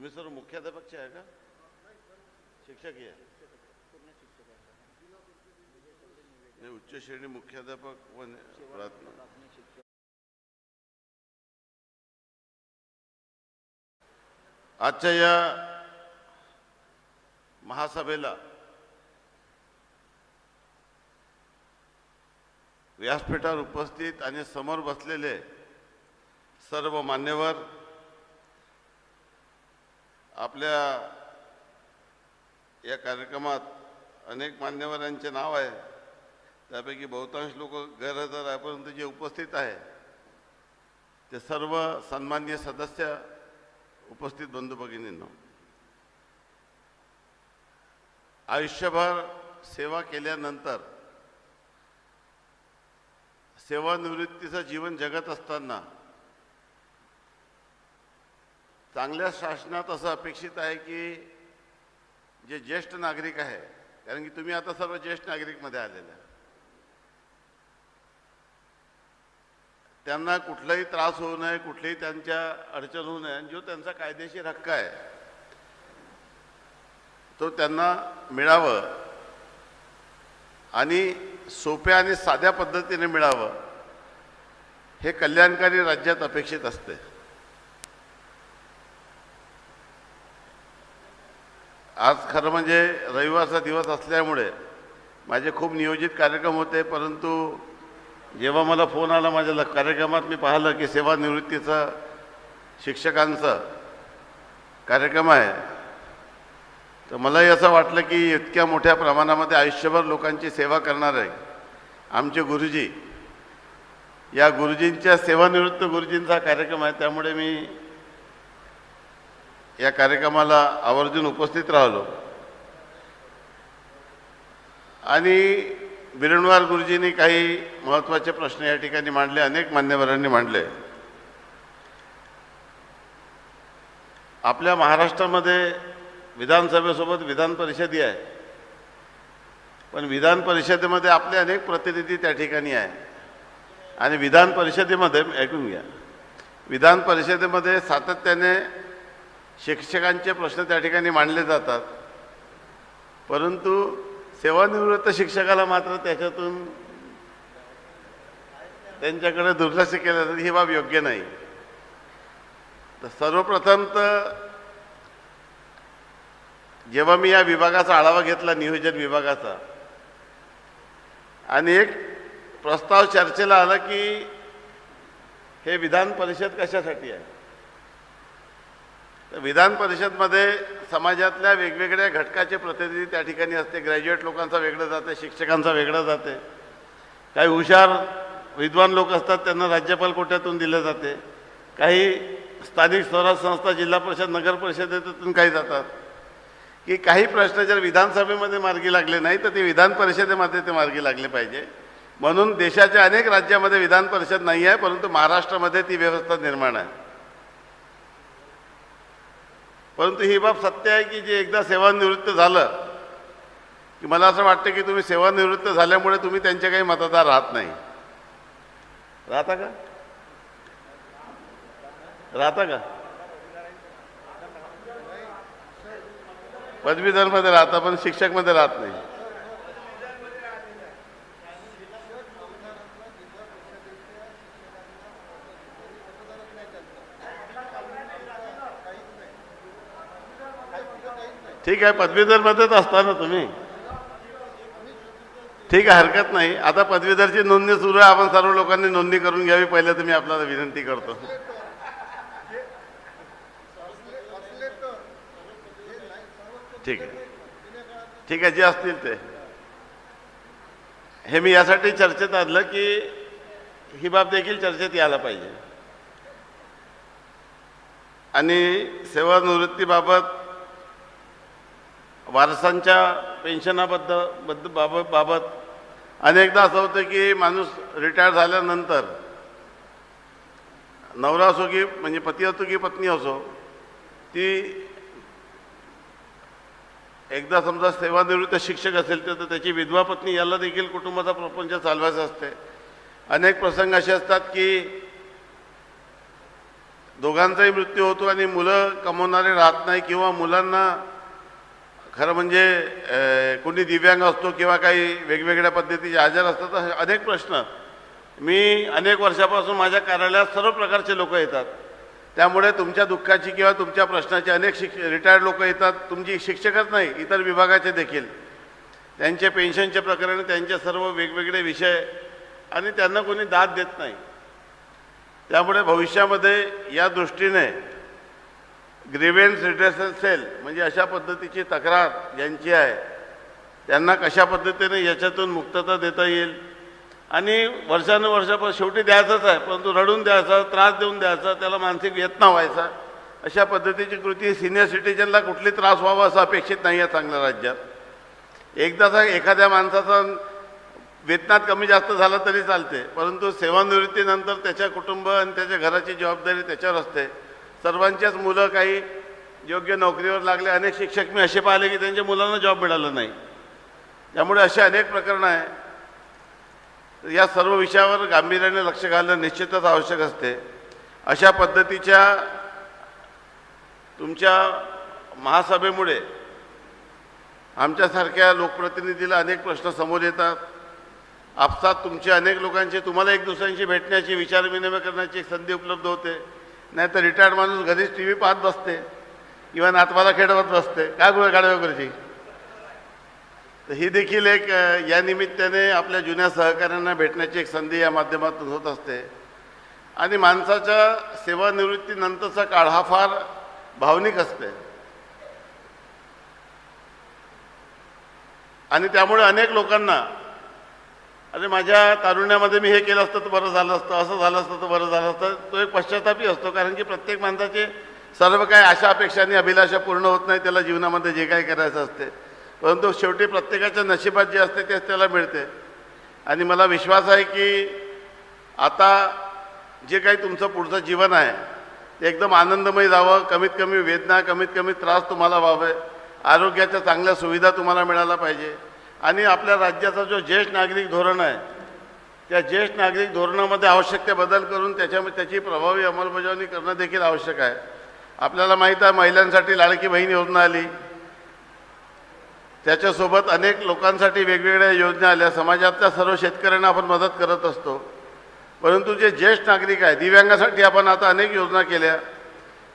तुम्ही सर्व मुख्याध्यापकचे आहे का? शिक्षक आहे. नाही उच्च श्रेणी मुख्याध्यापक व आजच्या या महासभेला व्यासपीठावर उपस्थित आणि समोर बसलेले सर्व मान्यवर आपल्या या कार्यक्रमात अनेक मान्यवरांचे नाव आहे. त्यापैकी बहुतांश लोक गैरहजर आहे परंतु जे उपस्थित आहे ते सर्व सन्मान्य सदस्य उपस्थित बंधू भगिनींनो. आयुष्यभर सेवा केल्यानंतर सेवानिवृत्तीचं जीवन जगत असताना चांगल्या शासनात असं अपेक्षित आहे की जे ज्येष्ठ नागरिक आहे कारण की तुम्ही आता सर्व ज्येष्ठ नागरिकमध्ये आलेले त्यांना कुठलाही त्रास होऊ नये कुठलीही त्यांच्या अडचण होऊ नये आणि जो त्यांचा कायदेशीर हक्क आहे तो त्यांना मिळावं आणि सोप्या आणि साध्या पद्धतीने मिळावं हे कल्याणकारी राज्यात अपेक्षित असते. आज खरं म्हणजे रविवारचा दिवस असल्यामुळे माझे खूप नियोजित कार्यक्रम होते परंतु जेव्हा मला फोन आला माझ्या ल- कार्यक्रमात मी पाहिलं की सेवानिवृत्तीचं शिक्षकांचं कार्यक्रम आहे तर मलाही असं वाटलं की इतक्या मोठ्या प्रमाणामध्ये आयुष्यभर लोकांची सेवा करणार आहे. आमचे गुरुजी या गुरुजींच्या सेवानिवृत्त गुरुजींचा कार्यक्रम आहे त्यामुळे मी या कार्यक्रमाला आवर्जून उपस्थित राहिलो. आणि बिरणवार गुरुजींनी काही महत्त्वाचे प्रश्न या ठिकाणी मांडले अनेक मान्यवरांनी मांडले. आपल्या महाराष्ट्रामध्ये विधानसभेसोबत विधान परिषदही आहे. पण विधान परिषदेमध्ये आपले अनेक प्रतिनिधी त्या ठिकाणी आहे. आणि विधान परिषदेमध्ये ऐकून घ्या विधान परिषदेमध्ये सातत्याने शिक्षकांचे प्रश्न त्या ठिकाणी मांडले जातात. परंतु सेवानिवृत्त शिक्षकाला मात्र त्याच्यातून त्यांच्याकडे दुर्लक्ष केलं जातं ही बाब योग्य नाही. तर सर्वप्रथम तर जेव्हा मी या विभागाचा आढावा घेतला नियोजन विभागाचा आणि एक प्रस्ताव चर्चेला आला की हे विधान परिषद कशासाठी आहे? तर विधान परिषदमध्ये समाजातल्या वेगवेगळ्या घटकाचे प्रतिनिधी त्या ठिकाणी असते. ग्रॅज्युएट लोकांचा वेगळं जाते शिक्षकांचा वेगळं जाते. काही हुशार विद्वान लोक असतात त्यांना राज्यपाल कोट्यातून दिले जाते. काही स्थानिक स्वराज संस्था जिल्हा परिषद नगर परिषदेतून काही जातात. की काही प्रश्न जर विधानसभेमध्ये मार्गी लागले नाही तर ते विधान परिषदेमध्ये ते मार्गी लागले पाहिजे. म्हणून देशाच्या अनेक राज्यामध्ये विधान परिषद नाही आहे परंतु महाराष्ट्रामध्ये ती व्यवस्था निर्माण आहे. परंतु ही बाब सत्य आहे की जे एकदा सेवानिवृत्त झालं की मला असं वाटतं की तुम्ही सेवानिवृत्त झाल्यामुळे तुम्ही त्यांचे काही मतदार राहत नाही. राहता का? राहता का? पदवीधरमध्ये राहता पण शिक्षकमध्ये राहत नाही. ठीक आहे पदवीधरमध्येच असता ना तुम्ही. ठीक आहे हरकत नाही. आता पदवीधरची नोंदणी सुरू आहे आपण सर्व लोकांनी नोंदणी करून घ्यावी. पहिले तुम्ही आपल्याला विनंती करतो. ठीक आहे. ठीक आहे जे असतील ते. हे मी यासाठी चर्चेत आणलं की ही बाब देखील चर्चेत यायला पाहिजे. आणि सेवानिवृत्तीबाबत वारसांच्या पेन्शनाबद्दल बद्द बाबत बाबत अनेकदा असं होतं की माणूस रिटायर झाल्यानंतर नवरा असो की म्हणजे पती असो की पत्नी असो ती एकदा समजा सेवानिवृत्त शिक्षक असेल तर त्याची विधवा पत्नी याला देखील कुटुंबाचा प्रपंच चालवायचा असते. अनेक प्रसंग असे असतात की दोघांचाही मृत्यू होतो आणि मुलं कमवणारे राहत नाही किंवा मुलांना खरं म्हणजे कोणी दिव्यांग असतो किंवा काही वेगवेगळ्या पद्धतीचे आजार असतात अनेक प्रश्न. मी अनेक वर्षापासून माझ्या कार्यालयात सर्व प्रकारचे लोक येतात. त्यामुळे तुमच्या दुःखाची किंवा तुमच्या प्रश्नाची अनेक शिक्ष रिटायर्ड लोक येतात. तुमची शिक्षकच नाही इतर विभागाचे देखील. त्यांचे पेन्शनचे प्रकरण त्यांचे सर्व वेगवेगळे विषय आणि त्यांना कोणी दाद देत नाही. त्यामुळे भविष्यामध्ये या दृष्टीने ग्रीवेन्स रिड्रेसल सेल म्हणजे अशा पद्धतीची तक्रार ज्यांची आहे त्यांना कशा पद्धतीने याच्यातून मुक्तता देता येईल? आणि वर्षानुवर्षापासून शेवटी द्यायचंच आहे परंतु रडून द्यायचा त्रास देऊन द्यायचा त्याला मानसिक वेदना व्हायचा अशा पद्धतीची कृती सिनियर सिटीजनला कुठली त्रास व्हावा असं अपेक्षित नाही आहे चांगल्या राज्यात. एकदाचा एखाद्या माणसाचा वेतनात कमी जास्त झाला तरी चालते परंतु सेवानिवृत्तीनंतर त्याच्या कुटुंब आणि त्याच्या घराची जबाबदारी त्याच्यावर असते. सर्वांच्याच मुलं काही योग्य नोकरीवर लागले अनेक शिक्षक मी असे पाहिले की त्यांच्या मुलांना जॉब मिळाला नाही. त्यामुळे असे अनेक प्रकरणं आहे. या सर्व विषयावर गांभीर्याने लक्ष घालणं निश्चितच आवश्यक असते. अशा पद्धतीच्या तुमच्या महासभेमुळे आमच्यासारख्या लोकप्रतिनिधीला अनेक प्रश्न समोर येतात. आपसात तुमचे अनेक लोकांचे तुम्हाला एक दुसऱ्यांशी भेटण्याची विचारविनिमय करण्याची एक संधी उपलब्ध होते. नाही तर रिटायर्ड माणूस घरीच टी व्ही पाहत बसते. किंवा नातवाला खेळवत बसते. काय गोळ गाडव्या वगैरेची तर ही देखील एक या निमित्ताने आपल्या जुन्या सहकाऱ्यांना भेटण्याची एक संधी या माध्यमातून होत असते. आणि माणसाच्या सेवानिवृत्तीनंतरचा काळ हा फार भावनिक असते. आणि त्यामुळे अनेक लोकांना अरे माझ्या तारुण्यामध्ये मी हे केलं असतं तर बरं झालं असतं असं झालं असतं तर बरं झालं असतं. तो एक पश्चातापही असतो कारण की प्रत्येक माणसाचे सर्व काही आशा अपेक्षांनी अभिलाषा पूर्ण होत नाही त्याला जीवनामध्ये जे काही करायचं असते. परंतु शेवटी प्रत्येकाच्या नशिबात जे असते तेच त्याला मिळते. आणि मला विश्वास आहे की आता जे काही तुमचं पुढचं जीवन आहे ते एकदम आनंदमय जावं कमीत कमी वेदना कमीत कमी त्रास तुम्हाला व्हावे आरोग्याच्या चांगल्या सुविधा तुम्हाला मिळायला पाहिजे. आणि आपल्या राज्याचा जो ज्येष्ठ नागरिक धोरण आहे त्या ज्येष्ठ नागरिक धोरणामध्ये आवश्यक ते बदल करून त्याच्यामध्ये त्याची प्रभावी अंमलबजावणी करणं देखील आवश्यक आहे. आपल्याला माहीत आहे महिलांसाठी लाडकी बहीण योजना आली. त्याच्यासोबत अनेक लोकांसाठी वेगवेगळ्या योजना आल्या. समाजातल्या सर्व शेतकऱ्यांना आपण मदत करत असतो. परंतु जे ज्येष्ठ नागरिक आहे दिव्यांगासाठी आपण आता अनेक योजना केल्या.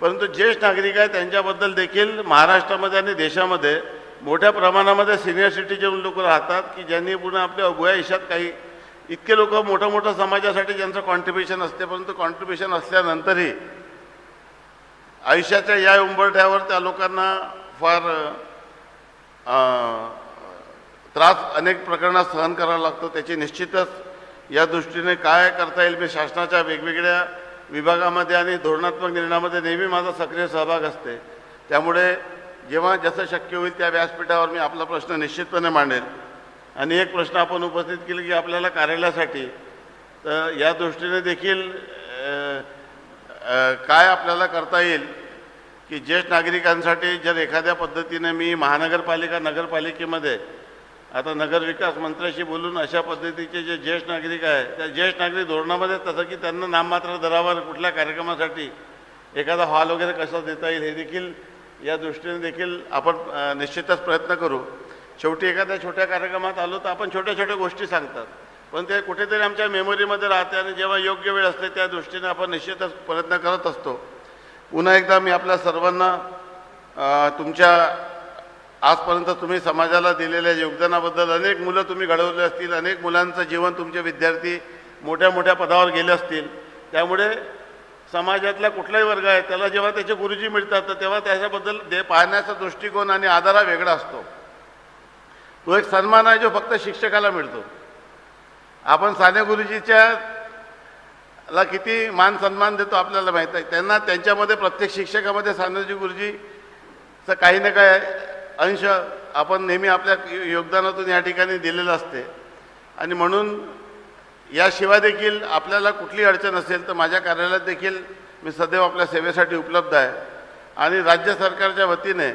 परंतु ज्येष्ठ नागरिक आहे त्यांच्याबद्दल देखील महाराष्ट्रामध्ये आणि देशामध्ये मोठ्या प्रमाणामध्ये सिनियर सिटीजन लोक राहतात की ज्यांनी पुन्हा आपल्या उभ्या आयुष्यात काही इतके लोक मोठं मोठं समाजासाठी ज्यांचं कॉन्ट्रीब्युशन असते परंतु कॉन्ट्रीब्युशन असल्यानंतरही आयुष्याच्या या उंबरठ्यावर त्या लोकांना फार त्रास अनेक प्रकरणात सहन करावा लागतो. त्याची निश्चितच या दृष्टीने काय करता येईल मी शासनाच्या वेगवेगळ्या विभागामध्ये आणि धोरणात्मक निर्णयामध्ये नेहमी माझा सक्रिय सहभाग असते. त्यामुळे जेव्हा जसं शक्य होईल त्या व्यासपीठावर मी आपला प्रश्न निश्चितपणे मांडेल आणि एक प्रश्न आपण उपस्थित केले की आपल्याला कार्यालयासाठी तर या दृष्टीने देखील काय आपल्याला करता येईल की ज्येष्ठ नागरिकांसाठी जर एखाद्या पद्धतीने मी महानगरपालिका नगरपालिकेमध्ये आता नगरविकास मंत्र्याशी बोलून अशा पद्धतीचे जे ज्येष्ठ नागरिक आहे त्या ज्येष्ठ नागरिक धोरणामध्ये तसं की त्यांना नाममात्र दरावर कुठल्या कार्यक्रमासाठी एखादा हॉल वगैरे कसा देता येईल हे देखील या दृष्टीने देखील आपण निश्चितच प्रयत्न करू. शेवटी एखाद्या छोट्या कार्यक्रमात आलो तर आपण छोट्या छोट्या गोष्टी सांगतात. पण ते कुठेतरी आमच्या मेमरीमध्ये राहते आणि जेव्हा योग्य वेळ असते त्या दृष्टीने आपण निश्चितच प्रयत्न करत असतो. पुन्हा एकदा मी आपल्या सर्वांना तुमच्या आजपर्यंत तुम्ही समाजाला दिलेल्या योगदानाबद्दल अनेक मुलं तुम्ही घडवले असतील अनेक मुलांचं जीवन तुमचे विद्यार्थी मोठ्या मोठ्या पदावर गेले असतील. त्यामुळे समाजातला कुठलाही वर्ग आहे त्याला जेव्हा त्याचे गुरुजी मिळतात तर तेव्हा त्याच्याबद्दल दे पाहण्याचा दृष्टिकोन आणि आदारा वेगळा असतो. तो एक सन्मान आहे जो फक्त शिक्षकाला मिळतो. आपण साने गुरुजीच्या ला किती मान सन्मान देतो आपल्याला माहीत आहे त्यांना त्यांच्यामध्ये प्रत्येक शिक्षकामध्ये सानेजी गुरुजीचं काही ना काही अंश आपण नेहमी आपल्या योगदानातून या ठिकाणी दिलेलं असते. आणि म्हणून याशिवाय देखील आपल्याला कुठली अडचण असेल तर माझ्या कार्यालयात देखील मी सदैव आपल्या सेवेसाठी उपलब्ध आहे. आणि राज्य सरकारच्या वतीने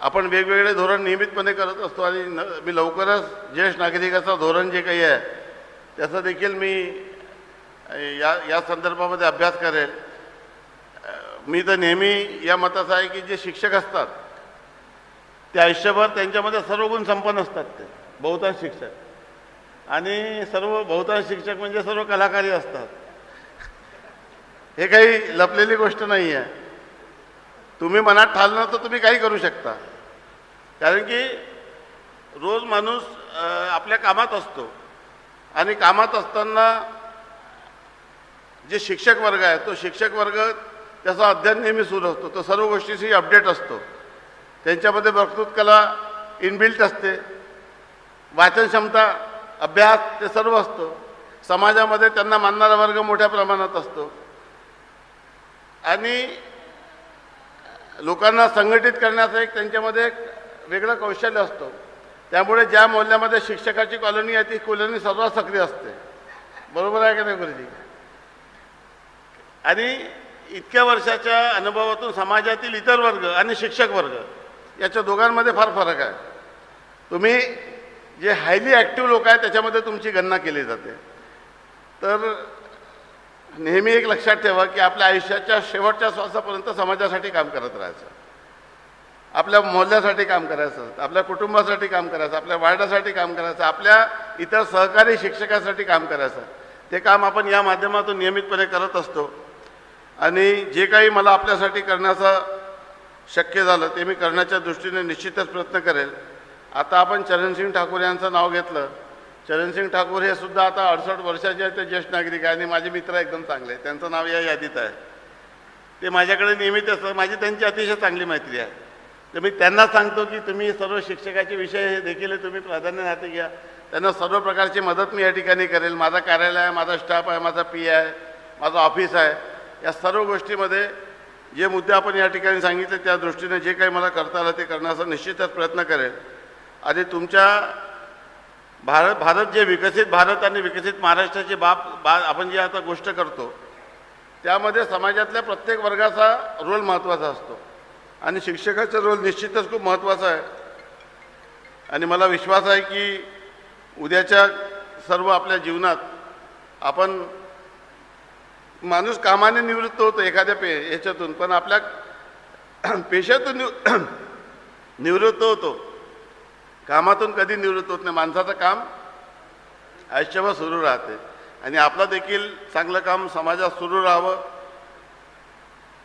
आपण वेगवेगळे धोरण नियमितपणे करत असतो आणि न मी लवकरच ज्येष्ठ नागरिकाचं धोरण जे काही आहे त्याचं देखील मी या या संदर्भामध्ये अभ्यास करेल. मी तर नेहमी या मताचा आहे की जे शिक्षक असतात ते आयुष्यभर त्यांच्यामध्ये सर्व गुण संपन्न असतात ते बहुतांश शिक्षक. आणि सर्व बहुतांश शिक्षक म्हणजे सर्व कलाकारी असतात. हे काही लपलेली गोष्ट नाही आहे तुम्ही मनात ठाललं तर तुम्ही काही करू शकता. कारण की रोज माणूस आपल्या कामात असतो. आणि कामात असताना जे शिक्षक वर्ग आहे तो शिक्षक वर्ग त्याचा अध्ययन नेहमी सुरू असतो. तो सर्व गोष्टीशी अपडेट असतो. त्यांच्यामध्ये वक्तृत्व कला इनबिल्ट असते. वाचन क्षमता अभ्यास ते सर्व असतो. समाजामध्ये त्यांना मानणारा वर्ग मोठ्या प्रमाणात असतो. आणि लोकांना संघटित करण्याचं एक त्यांच्यामध्ये एक वेगळं कौशल्य असतो. त्यामुळे ज्या मोहल्ल्यामध्ये शिक्षकाची कॉलनी आहे ती कॉलनी सर्वात सक्रिय असते. बरोबर आहे का नाही गुरुजी? आणि इतक्या वर्षाच्या अनुभवातून समाजातील इतर वर्ग आणि शिक्षक वर्ग याच्या दोघांमध्ये फार फरक आहे. तुम्ही जे हायली ॲक्टिव्ह लोक आहेत त्याच्यामध्ये तुमची गणना केली जाते. तर नेहमी एक लक्षात ठेवा की आपल्या आयुष्याच्या शेवटच्या श्वासापर्यंत समाजासाठी काम करत राहायचं. आपल्या मोहल्ल्यासाठी काम करायचं आपल्या कुटुंबासाठी काम करायचं आपल्या वार्डासाठी काम करायचं आपल्या इतर सहकारी शिक्षकासाठी काम करायचं. ते काम आपण या माध्यमातून नियमितपणे करत असतो. आणि जे काही मला आपल्यासाठी करण्याचं शक्य झालं ते मी करण्याच्या दृष्टीने निश्चितच प्रयत्न करेल. आता आपण चरणसिंग ठाकूर यांचं नाव घेतलं. चरणसिंग ठाकूर हे सुद्धा आता अडसष्ट वर्षाचे आहेत ते ज्येष्ठ नागरिक आहे आणि माझे मित्र एकदम चांगले आहेत. त्यांचं नाव या यादीत आहे. ते माझ्याकडे नेहमीच असतं. माझी त्यांची अतिशय चांगली मैत्री आहे. तर मी त्यांना सांगतो की तुम्ही सर्व शिक्षकाचे विषय हे देखील तुम्ही प्राधान्य हाती घ्या. त्यांना सर्व प्रकारची मदत मी या ठिकाणी करेल. माझा कार्यालय आहे माझा स्टाफ आहे माझा पी आहे माझं ऑफिस आहे. या सर्व गोष्टीमध्ये जे मुद्दे आपण या ठिकाणी सांगितले त्या दृष्टीने जे काही मला करता आलं ते करण्याचा निश्चितच प्रयत्न करेल. आणि तुमच्या भारत भारत जे विकसित भारत आणि विकसित महाराष्ट्राची बाब बा आपण जी आता गोष्ट करतो त्यामध्ये समाजातल्या प्रत्येक वर्गाचा रोल महत्त्वाचा असतो. आणि शिक्षकाचा रोल निश्चितच खूप महत्त्वाचा आहे. आणि मला विश्वास आहे की उद्याच्या सर्व आपल्या जीवनात आपण माणूस कामाने निवृत्त होतो एखाद्या पे याच्यातून पण आपल्या पेशातून निव निवृत्त होतो. कामातून कधी निवृत्त होत नाही. माणसाचं काम आयुष्यभर सुरू राहते. आणि आपलं देखील चांगलं काम समाजात सुरू राहावं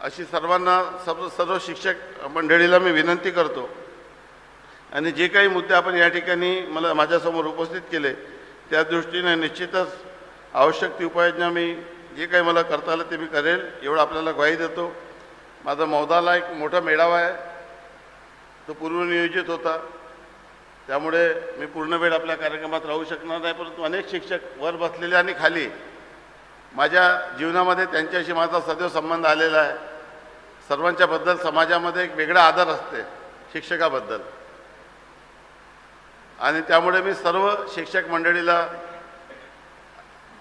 अशी सर्वांना सर्व सर्व शिक्षक मंडळीला मी विनंती करतो. आणि जे काही मुद्दे आपण या ठिकाणी मला माझ्यासमोर उपस्थित केले त्या दृष्टीने निश्चितच आवश्यक ती उपाययोजना मी जे काही मला करता आलं ते मी करेल एवढं आपल्याला ग्वाही देतो. माझा मौदाला एक मोठा मेळावा आहे. तो पूर्वनियोजित होता. त्यामुळे मी पूर्ण वेळ आपल्या कार्यक्रमात राहू शकणार नाही परंतु अनेक शिक्षक वर बसलेले आणि खाली माझ्या जीवनामध्ये त्यांच्याशी माझा सदैव संबंध आलेला आहे. सर्वांच्याबद्दल समाजामध्ये एक वेगळा आदर असते शिक्षकाबद्दल. आणि त्यामुळे मी सर्व शिक्षक मंडळीला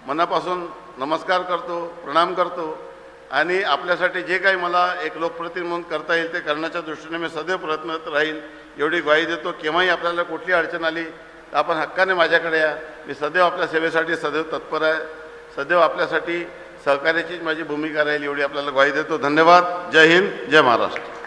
मनापासून नमस्कार करतो प्रणाम करतो. आणि आपल्यासाठी जे काही मला एक लोकप्रतिनिधी म्हणून करता येईल ते करण्याच्या दृष्टीने मी सदैव प्रयत्नरत राहील एवढी ग्वाही देतो. केव्हाही आपल्याला कुठली अडचण आली तर आपण हक्काने माझ्याकडे या. मी सदैव आपल्या सेवेसाठी सदैव तत्पर आहे. सदैव आपल्यासाठी सहकार्याचीच माझी भूमिका राहील एवढी आपल्याला ग्वाही देतो. धन्यवाद. जय हिंद. जय महाराष्ट्र.